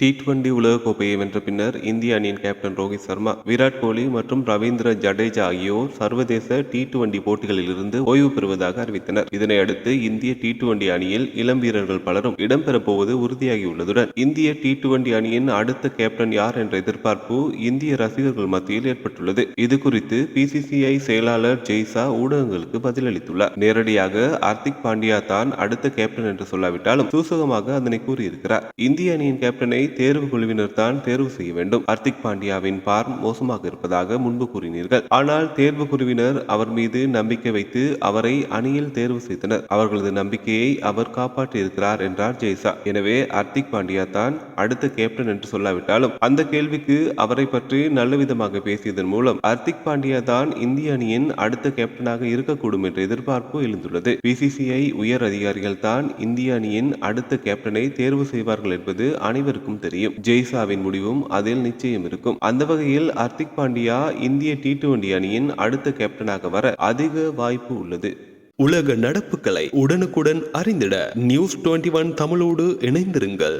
T twenty உலகக்கோப்பையை வென்ற பின்னர் இந்திய அணியின் கேப்டன் ரோஹித் சர்மா விராட் கோலி மற்றும் ரவீந்திர ஜடேஜா ஆகியோர் சர்வதேச டி டுவெண்டி போட்டிகளிலிருந்து ஓய்வு பெறுவதாக அறிவித்தனர். இதனை அடுத்து இந்திய டி டுவெண்டி அணியில் இளம் வீரர்கள் பலரும் இடம்பெறப் போவது உறுதியாகியுள்ளதுடன் இந்திய டி டுவெண்டி அணியின் அடுத்த கேப்டன் யார் என்ற எதிர்பார்ப்பு இந்திய ரசிகர்கள் மத்தியில் ஏற்பட்டுள்ளது. இது குறித்து பிசிசிஐ செயலாளர் ஜெய்சா ஊடகங்களுக்கு பதிலளித்துள்ளார். நேரடியாக ஹர்திக் பாண்டியா தான் அடுத்த கேப்டன் என்று சொல்லாவிட்டாலும் சூசகமாக அதனை கூறியிருக்கிறார். இந்திய அணியின் கேப்டனை தேர்வு குழுவினர் தான் தேர்வு செய்ய வேண்டும். ஹர்திக் பாண்டியாவின் பார்ம் மோசமாக இருப்பதாக முன்பு கூறினீர்கள். ஆனால் தேர்வு குழுவினர் அவர் மீது நம்பிக்கை வைத்து அவரை அணியில் தேர்வு செய்தனர். அவர்களது நம்பிக்கையை அவர் காப்பாற்றியிருக்கிறார் என்றார் ஜெய்சா எனவே ஹர்திக் பாண்டியா தான் அடுத்த கேப்டன் என்று சொல்லாவிட்டாலும் அந்த கேள்விக்கு அவரை பற்றி நல்ல விதமாக பேசியதன் மூலம் ஹர்திக் பாண்டியா தான் இந்திய அணியின் அடுத்த கேப்டனாக இருக்கக்கூடும் என்ற எதிர்பார்ப்பு எழுந்துள்ளது. பிசிசிஐ உயர் அதிகாரிகள் தான் இந்திய அணியின் அடுத்த கேப்டனை தேர்வு செய்வார்கள் என்பது அனைவருக்கும் தெரியும். ஜெய்சாவின் முடிவும் அதில் நிச்சயம் இருக்கும் அந்த வகையில் ஹர்திக் பாண்டியா இந்திய டி டுவெண்டி அணியின் அடுத்த கேப்டனாக வர அதிக வாய்ப்பு உள்ளது. உலக நடப்புகளை உடனுக்குடன் அறிந்திட நியூஸ் டுவெண்ட்டி ஒன் தமிழோடு இணைந்திருங்கள்.